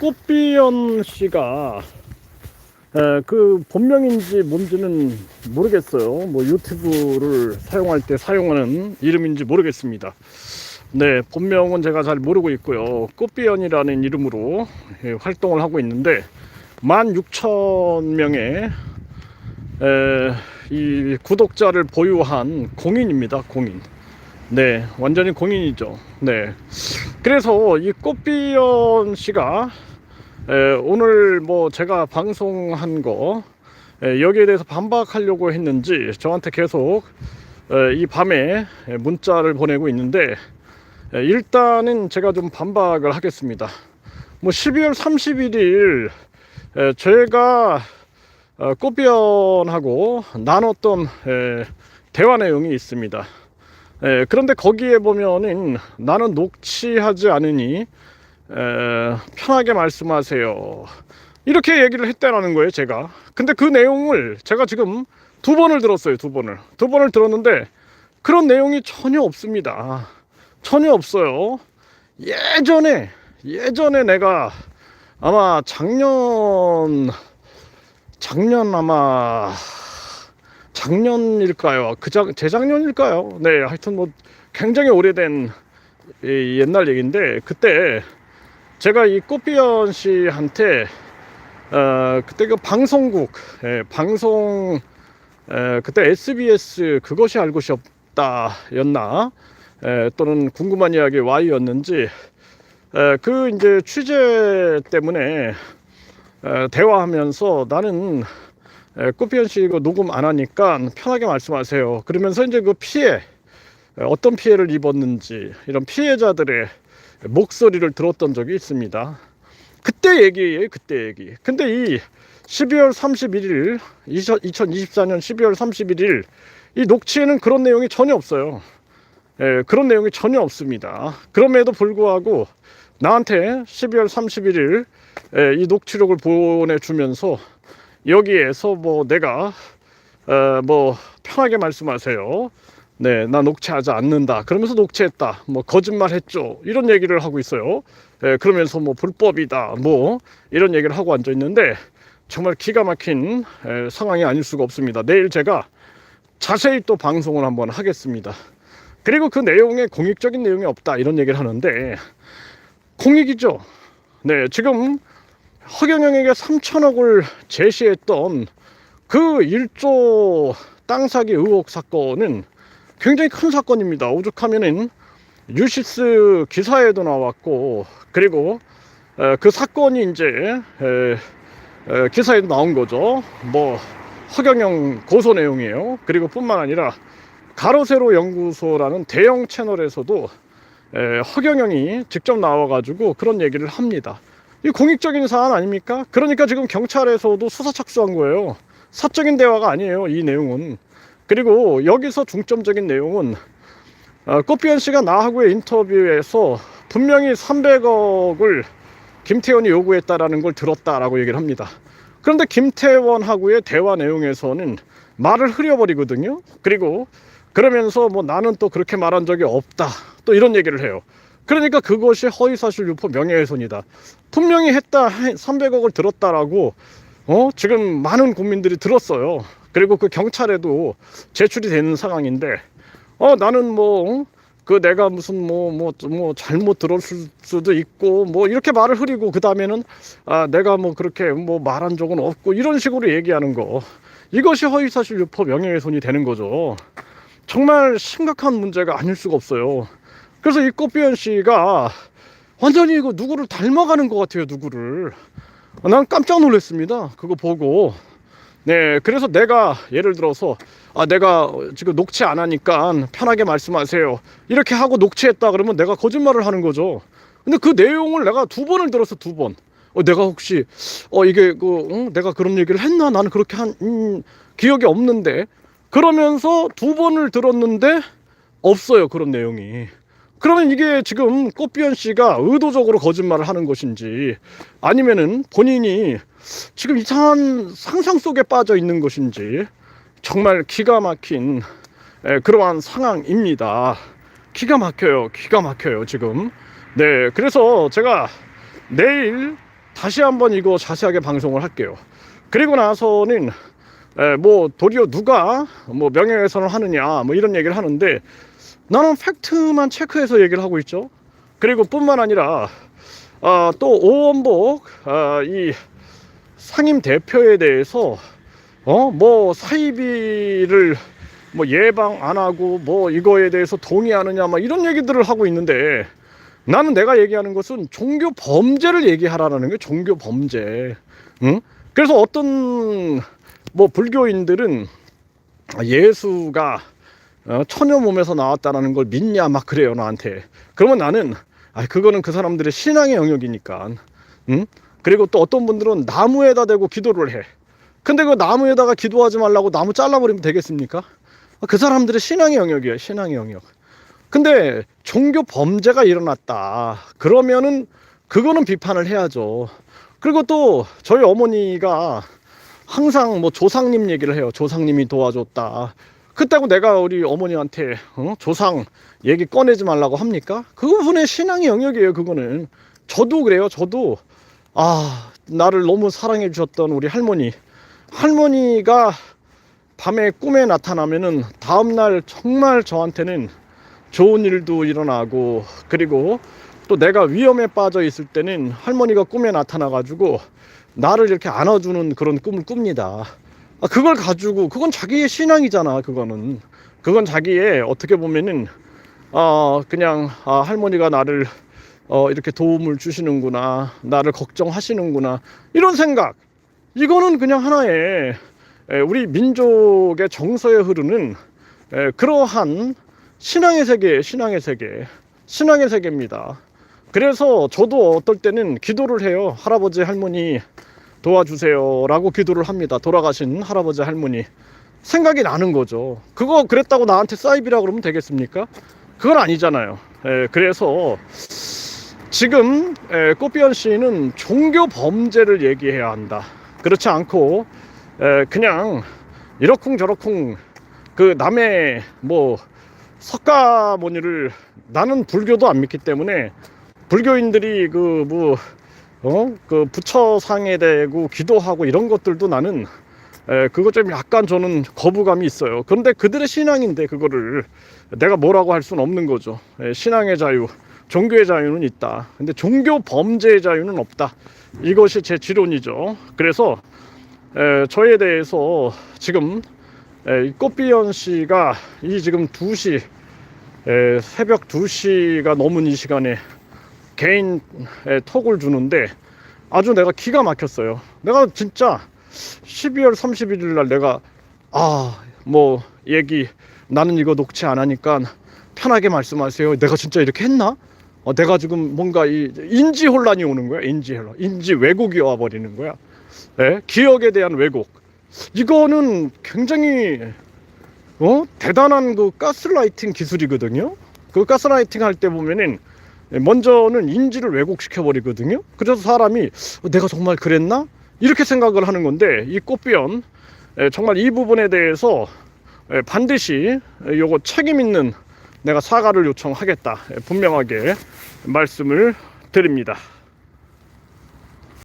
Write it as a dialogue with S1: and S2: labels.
S1: 꽃비연 씨가 에, 그 본명인지 뭔지는 모르겠어요. 뭐 유튜브를 사용할 때 사용하는 이름인지 모르겠습니다. 네, 본명은 제가 잘 모르고 있고요. 꽃비연이라는 이름으로 예, 활동을 하고 있는데 16,000명의 에, 이 구독자를 보유한 공인입니다. 공인. 네, 완전히 공인이죠. 네. 그래서 이 꽃비연 씨가 에, 오늘 뭐 제가 방송한 거 에, 여기에 대해서 반박하려고 했는지 저한테 계속 에, 이 밤에 에, 문자를 보내고 있는데 에, 일단은 제가 좀 반박을 하겠습니다. 뭐 12월 31일 에, 제가 어, 꽃비연하고 나눴던 에, 대화 내용이 있습니다. 에, 그런데 거기에 보면은 나는 녹취하지 않으니 에, 편하게 말씀하세요. 이렇게 얘기를 했다라는 거예요, 제가. 근데 그 내용을 제가 지금 두 번을 들었어요, 두 번을. 두 번을 들었는데 그런 내용이 전혀 없습니다. 전혀 없어요. 예전에, 예전에 내가 아마 작년, 작년 아마 작년일까요? 그작 재작년일까요? 네, 하여튼 뭐 굉장히 오래된 이 옛날 얘기인데 그때 제가 이 꽃비연 씨한테 어, 그때 그 방송국 예, 방송 에, 그때 SBS 그것이 알고 싶다였나 에, 또는 궁금한 이야기 Y였는지 에, 그 이제 취재 때문에 에, 대화하면서 나는 에, 꽃비연 씨 이거 녹음 안 하니까 편하게 말씀하세요. 그러면서 이제 그 피해 에, 어떤 피해를 입었는지 이런 피해자들의 목소리를 들었던 적이 있습니다. 그때 얘기예요, 그때 얘기. 근데 이 12월 31일, 2024년 12월 31일 이 녹취에는 그런 내용이 전혀 없어요. 예, 그런 내용이 전혀 없습니다. 그럼에도 불구하고 나한테 12월 31일 예, 이 녹취록을 보내주면서 여기에서 뭐 내가 어, 뭐 편하게 말씀하세요. 네, 나 녹취하지 않는다. 그러면서 녹취했다. 뭐 거짓말 했죠. 이런 얘기를 하고 있어요. 예, 그러면서 뭐 불법이다. 뭐 이런 얘기를 하고 앉아 있는데 정말 기가 막힌 에, 상황이 아닐 수가 없습니다. 내일 제가 자세히 또 방송을 한번 하겠습니다. 그리고 그 내용에 공익적인 내용이 없다 이런 얘기를 하는데 공익이죠. 네, 지금 허경영에게 3천억을 제시했던 그 1조 땅 사기 의혹 사건은 굉장히 큰 사건입니다. 오죽하면은 뉴시스 기사에도 나왔고 그리고 에, 그 사건이 이제 기사에도 나온 거죠. 뭐 허경영 고소 내용이에요. 그리고 뿐만 아니라 가로세로 연구소라는 대형 채널에서도 에, 허경영이 직접 나와가지고 그런 얘기를 합니다. 이 공익적인 사안 아닙니까? 그러니까 지금 경찰에서도 수사 착수한 거예요. 사적인 대화가 아니에요. 이 내용은. 그리고 여기서 중점적인 내용은 어, 꽃비연 씨가 나하고의 인터뷰에서 분명히 300억을 김태원이 요구했다라는 걸 들었다라고 얘기를 합니다. 그런데 김태원하고의 대화 내용에서는 말을 흐려버리거든요. 그리고 그러면서 뭐 나는 또 그렇게 말한 적이 없다. 또 이런 얘기를 해요. 그러니까 그것이 허위사실 유포 명예훼손이다. 분명히 했다. 300억을 들었다라고 어? 지금 많은 국민들이 들었어요. 그리고 그 경찰에도 제출이 되는 상황인데 어 나는 뭐 그 내가 무슨 뭐 뭐 뭐 잘못 들었을 수도 있고 뭐 이렇게 말을 흐리고 그 다음에는 아 내가 뭐 그렇게 뭐 말한 적은 없고 이런 식으로 얘기하는 거 이것이 허위사실 유포 명예훼손이 되는 거죠. 정말 심각한 문제가 아닐 수가 없어요. 그래서 이 꽃비연 씨가 완전히 이거 누구를 닮아가는 것 같아요, 누구를. 난 깜짝 놀랐습니다. 그거 보고. 네, 그래서 내가 예를 들어서 아 내가 지금 녹취 안 하니까 편하게 말씀하세요. 이렇게 하고 녹취했다 그러면 내가 거짓말을 하는 거죠. 근데 그 내용을 내가 두 번을 들었어 두 번. 어 내가 혹시 어 이게 그 응? 내가 그런 얘기를 했나 나는 그렇게 한 음, 기억이 없는데 그러면서 두 번을 들었는데 없어요 그런 내용이. 그러면 이게 지금 꽃비연 씨가 의도적으로 거짓말을 하는 것인지 아니면은 본인이 지금 이상한 상상 속에 빠져 있는 것인지 정말 기가 막힌 에, 그러한 상황입니다. 기가 막혀요. 기가 막혀요. 지금. 네. 그래서 제가 내일 다시 한번 이거 자세하게 방송을 할게요. 그리고 나서는 에, 뭐 도리어 누가 뭐 명예훼손을 하느냐 뭐 이런 얘기를 하는데 나는 팩트만 체크해서 얘기를 하고 있죠. 그리고 뿐만 아니라 아, 또 오원복 아, 이 상임 대표에 대해서 어 뭐 사이비를 뭐 예방 안 하고 뭐 이거에 대해서 동의하느냐 막 이런 얘기들을 하고 있는데 나는 내가 얘기하는 것은 종교 범죄를 얘기하라는 거예요. 종교 범죄. 응? 그래서 어떤 뭐 불교인들은 예수가 어, 처녀 몸에서 나왔다라는 걸 믿냐 막 그래요 나한테. 그러면 나는 아 그거는 그 사람들의 신앙의 영역이니까. 응? 그리고 또 어떤 분들은 나무에다 대고 기도를 해. 근데 그 나무에다가 기도하지 말라고 나무 잘라버리면 되겠습니까? 그 사람들의 신앙의 영역이에요. 신앙의 영역. 근데 종교 범죄가 일어났다. 그러면은 그거는 비판을 해야죠. 그리고 또 저희 어머니가 항상 뭐 조상님 얘기를 해요. 조상님이 도와줬다. 그때고 내가 우리 어머니한테 어? 조상 얘기 꺼내지 말라고 합니까? 그분의 신앙의 영역이에요. 그거는 저도 그래요. 저도 아 나를 너무 사랑해 주셨던 우리 할머니 할머니가 밤에 꿈에 나타나면은 다음날 정말 저한테는 좋은 일도 일어나고 그리고 또 내가 위험에 빠져 있을 때는 할머니가 꿈에 나타나 가지고 나를 이렇게 안아주는 그런 꿈을 꿉니다. 아, 그걸 가지고 그건 자기의 신앙이잖아. 그거는 그건 자기의 어떻게 보면은 아 그냥 아, 할머니가 나를 어, 이렇게 도움을 주시는구나 나를 걱정하시는구나 이런 생각 이거는 그냥 하나의 에, 우리 민족의 정서에 흐르는 에, 그러한 신앙의 세계, 신앙의 세계, 신앙의 세계입니다. 그래서 저도 어떨 때는 기도를 해요. 할아버지, 할머니 도와주세요 라고 기도를 합니다. 돌아가신 할아버지, 할머니 생각이 나는 거죠. 그거 그랬다고 나한테 사이비라 그러면 되겠습니까? 그건 아니잖아요. 에, 그래서 지금 에, 꽃비연 씨는 종교 범죄를 얘기해야 한다. 그렇지 않고 에, 그냥 이러쿵 저러쿵 그 남의 뭐 석가모니를 나는 불교도 안 믿기 때문에 불교인들이 그뭐 어 그 부처상에 대고 기도하고 이런 것들도 나는 에, 그거 좀 약간 저는 거부감이 있어요. 그런데 그들의 신앙인데 그거를 내가 뭐라고 할 수는 없는 거죠. 에, 신앙의 자유, 종교의 자유는 있다. 근데 종교 범죄의 자유는 없다. 이것이 제 지론이죠. 그래서 에, 저에 대해서 지금 에, 이 꽃비연 씨가 이 지금 2시 에, 새벽 2시가 넘은 이 시간에 개인 에, 톡을 주는데 아주 내가 기가 막혔어요. 내가 진짜 12월 31일 날 내가 아 뭐 얘기 나는 이거 녹취 안 하니까 편하게 말씀하세요. 내가 진짜 이렇게 했나? 어, 내가 지금 뭔가 이 인지 혼란이 오는 거야. 인지 혼란, 인지 왜곡이 와 버리는 거야. 예? 기억에 대한 왜곡. 이거는 굉장히 어 대단한 그 가스라이팅 기술이거든요. 그 가스라이팅 할 때 보면은 먼저는 인지를 왜곡시켜 버리거든요. 그래서 사람이 어, 내가 정말 그랬나 이렇게 생각을 하는 건데 이 꽃비연 에, 정말 이 부분에 대해서 에, 반드시 에, 요거 책임 있는 내가 사과를 요청하겠다 에, 분명하게 말씀을 드립니다.